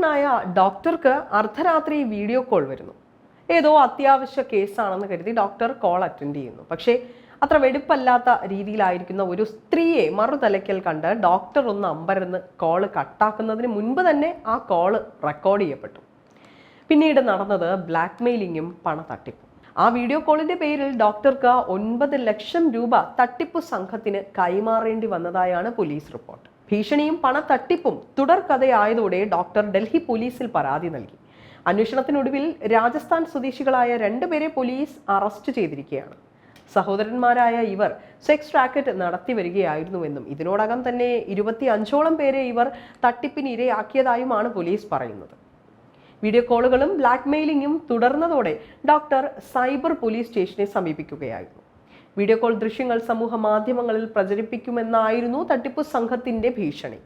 പണക്കാരനായ ഡോക്ടർക്ക് അർദ്ധരാത്രി video call വരുന്നു. ഏതോ അത്യാവശ്യ കേസാണെന്ന് കരുതി ഡോക്ടർ കോൾ അറ്റൻഡ് ചെയ്യുന്നു. പക്ഷേ അത്ര വെടുപ്പല്ലാത്ത രീതിയിലായിരിക്കുന്ന ഒരു സ്ത്രീയെ മറുതലയ്ക്കൽ കണ്ട് ഡോക്ടർ ഒന്ന് അമ്പരന്ന് കോൾ കട്ടാക്കുന്നതിന് മുൻപ് തന്നെ ആ കോൾ റെക്കോർഡ് ചെയ്യപ്പെട്ടു. പിന്നീട് നടന്നത് ബ്ലാക്ക് മെയിലിങ്ങും പണത്തട്ടിപ്പും ആ വീഡിയോ കോളിന്റെ പേരിൽ ഡോക്ടർക്ക് ഒൻപത് ലക്ഷം രൂപ തട്ടിപ്പു സംഘത്തിന് കൈമാറേണ്ടി വന്നതായാണ് പോലീസ് റിപ്പോർട്ട്. ഭീഷണിയും പണത്തട്ടിപ്പും തുടർക്കഥയായതോടെ ഡോക്ടർ ഡൽഹി പോലീസിൽ പരാതി നൽകി. അന്വേഷണത്തിനൊടുവിൽ രാജസ്ഥാൻ സ്വദേശികളായ രണ്ടുപേരെ പോലീസ് അറസ്റ്റ് ചെയ്തിരിക്കുകയാണ്. സഹോദരന്മാരായ ഇവർ സെക്സ് റാക്കറ്റ് നടത്തി വരികയായിരുന്നുവെന്നും ഇതിനോടകം തന്നെ ഇരുപത്തി അഞ്ചോളം പേരെ ഇവർ തട്ടിപ്പിന് ഇരയാക്കിയതായുമാണ് പോലീസ് പറയുന്നത്. വീഡിയോ കോളുകളും ബ്ലാക്ക് മെയിലിംഗും തുടർന്നതോടെ ഡോക്ടർ സൈബർ പോലീസ് സ്റ്റേഷനെ സമീപിക്കുകയായിരുന്നു. വീഡിയോ കോൾ ദൃശ്യങ്ങൾ സമൂഹ മാധ്യമങ്ങളിൽ പ്രചരിപ്പിക്കുമെന്നായിരുന്നു തട്ടിപ്പ് സംഘത്തിന്റെ ഭീഷണി.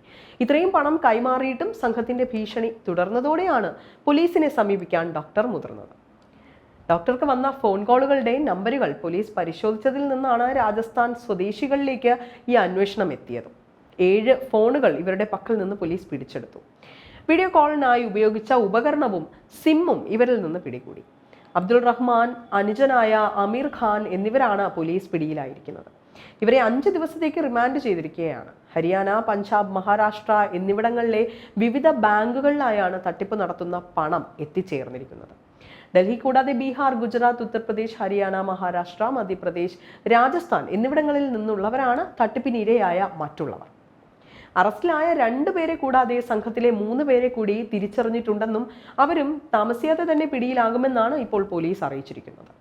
ഇത്രയും പണം കൈമാറിയിട്ടും സംഘത്തിന്റെ ഭീഷണി തുടർന്നതോടെയാണ് പോലീസിനെ സമീപിക്കാൻ ഡോക്ടർ മുതിർന്നത്. ഡോക്ടർക്ക് വന്ന ഫോൺ കോളുകളുടെ നമ്പറുകൾ പോലീസ് പരിശോധിച്ചതിൽ നിന്നാണ് രാജസ്ഥാൻ സ്വദേശികളിലേക്ക് ഈ അന്വേഷണം എത്തിയത്. ഏഴ് ഫോണുകൾ ഇവരുടെ പക്കൽ നിന്ന് പോലീസ് പിടിച്ചെടുത്തു. വീഡിയോ കോളിനായി ഉപയോഗിച്ച ഉപകരണവും സിമ്മും ഇവരിൽ നിന്ന് പിടികൂടി. അബ്ദുൾ റഹ്മാൻ അനുജനായ അമീർ ഖാൻ എന്നിവരാണ് പോലീസ് പിടിയിലായിരിക്കുന്നത്. ഇവരെ അഞ്ച് ദിവസത്തേക്ക് റിമാൻഡ് ചെയ്തിരിക്കുകയാണ്. ഹരിയാന പഞ്ചാബ് മഹാരാഷ്ട്ര എന്നിവിടങ്ങളിലെ വിവിധ ബാങ്കുകളിലായാണ് തട്ടിപ്പ് നടത്തുന്ന പണം എത്തിച്ചേർന്നിരിക്കുന്നത്. ഡൽഹി കൂടാതെ ബീഹാർ ഗുജറാത്ത് ഉത്തർപ്രദേശ് ഹരിയാന മഹാരാഷ്ട്ര മധ്യപ്രദേശ് രാജസ്ഥാൻ എന്നിവിടങ്ങളിൽ നിന്നുള്ളവരാണ് തട്ടിപ്പിനിരയായ മറ്റുള്ളവർ. അറസ്റ്റിലായ രണ്ടു പേരെ കൂടാതെ സംഘത്തിലെ മൂന്ന് പേരെ കൂടി തിരിച്ചറിഞ്ഞിട്ടുണ്ടെന്നും അവരും താമസിയാതെ തന്നെ പിടിയിലാകുമെന്നാണ് ഇപ്പോൾ പോലീസ് അറിയിച്ചിരിക്കുന്നത്.